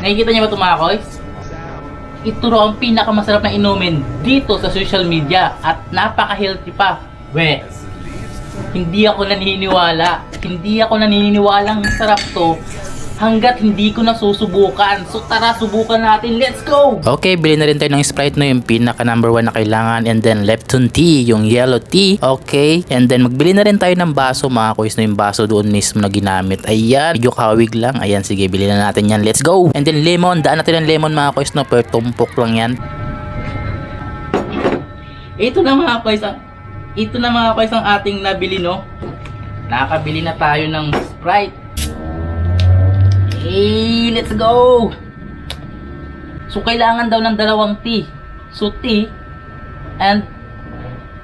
Nakikita niyo ba ito mga koys? Ito raw ang pinakamasarap na inumin dito sa social media at napaka-healthy pa. We, hindi ako naniniwala. Hindi ako naniniwalang sarap to hanggat hindi ko nasusubukan. So tara, subukan natin. Let's go! Okay, bili na rin tayo ng Sprite no, yung pinaka number one na kailangan. And then Lepton tea, yung yellow tea. Okay, and then magbili na rin tayo ng baso mga kuys no, yung baso doon mismo na ginamit. Ayan, medyo kawig lang. Ayan, sige, bili na natin yan. Let's go! And then lemon, daan natin ng lemon mga kuys no, per tumpok lang yan. Ito na mga ang, ito na mga koys ang ating nabili no. Nakakabili na tayo ng Sprite. Hey, let's go! So, kailangan daw ng dalawang tea. So, tea and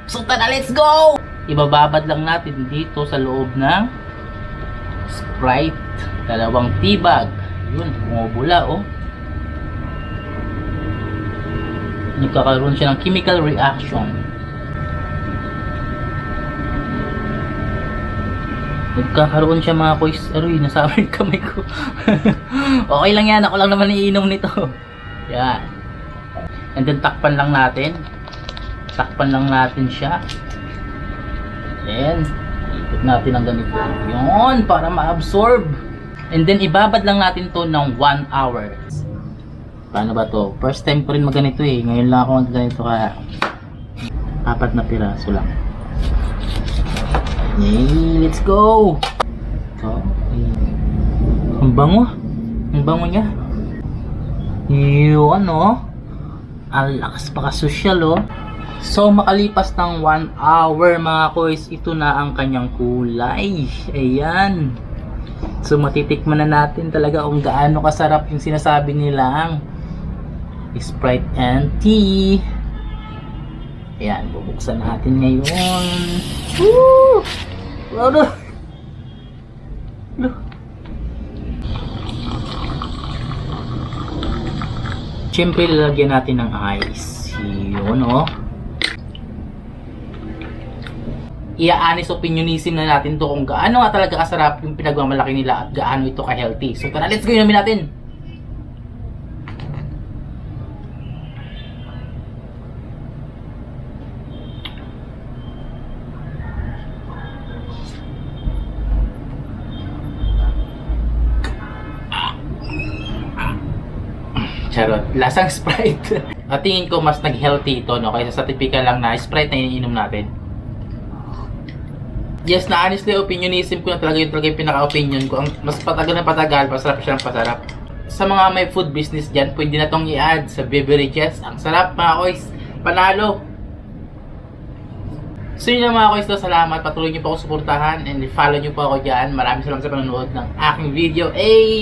so tara, let's go! Ibababad lang natin dito sa loob ng Sprite. Dalawang tea bag. Yun, bumubula oh. Nagkakaroon siya ng chemical reaction. Nagkakaroon siya mga kois. Aroy, nasabi yung kamay ko. okay lang yan. Ako lang naman iinom nito. Yan. And then takpan lang natin. Takpan lang natin siya. Then, ikot natin ang ganito. Yun, para ma-absorb. And then, ibabad lang natin to ng 1 hour. Paano ba to? First time ko rin maganito eh. Ngayon lang ako magganito kaya apat na piraso lang. Yay, let's go! So, ayun. ang bango. Ang bango niya. Yun, oh. Ang lakas pa ka-social, oh. So, makalipas ng 1 hour, mga koys, ito na ang kanyang kulay. Ayan. So, matitikman na natin talaga kung gaano kasarap yung sinasabi nilang Sprite and tea. Ayan, bubuksan natin ngayon. Woo! Ano? Ano? Siyempre, lalagyan natin ng ice. Yun, oh. Ia-honest opinionism na natin to kung gaano nga talaga kasarap yung pinagmamalaki nila at gaano ito ka-healthy. So, tara, let's go inumin natin. Charot. Lasang Sprite. At tingin ko mas nag-healthy ito, no? Kaysa sa typical lang na Sprite na iniinom natin. Yes, na honestly, opinionism ko na talaga yung talaga yung pinaka-opinion ko. Ang mas patagal na patagal, masarap siya ng pasarap. Sa mga may food business dyan, pwede na tong i-add sa beverages. Ang sarap mga koys. Panalo. So yun lang mga koys, no? salamat. Patuloy niyo po ako suportahan and follow niyo po ako dyan. Maraming salamat sa panonood ng aking video. Hey!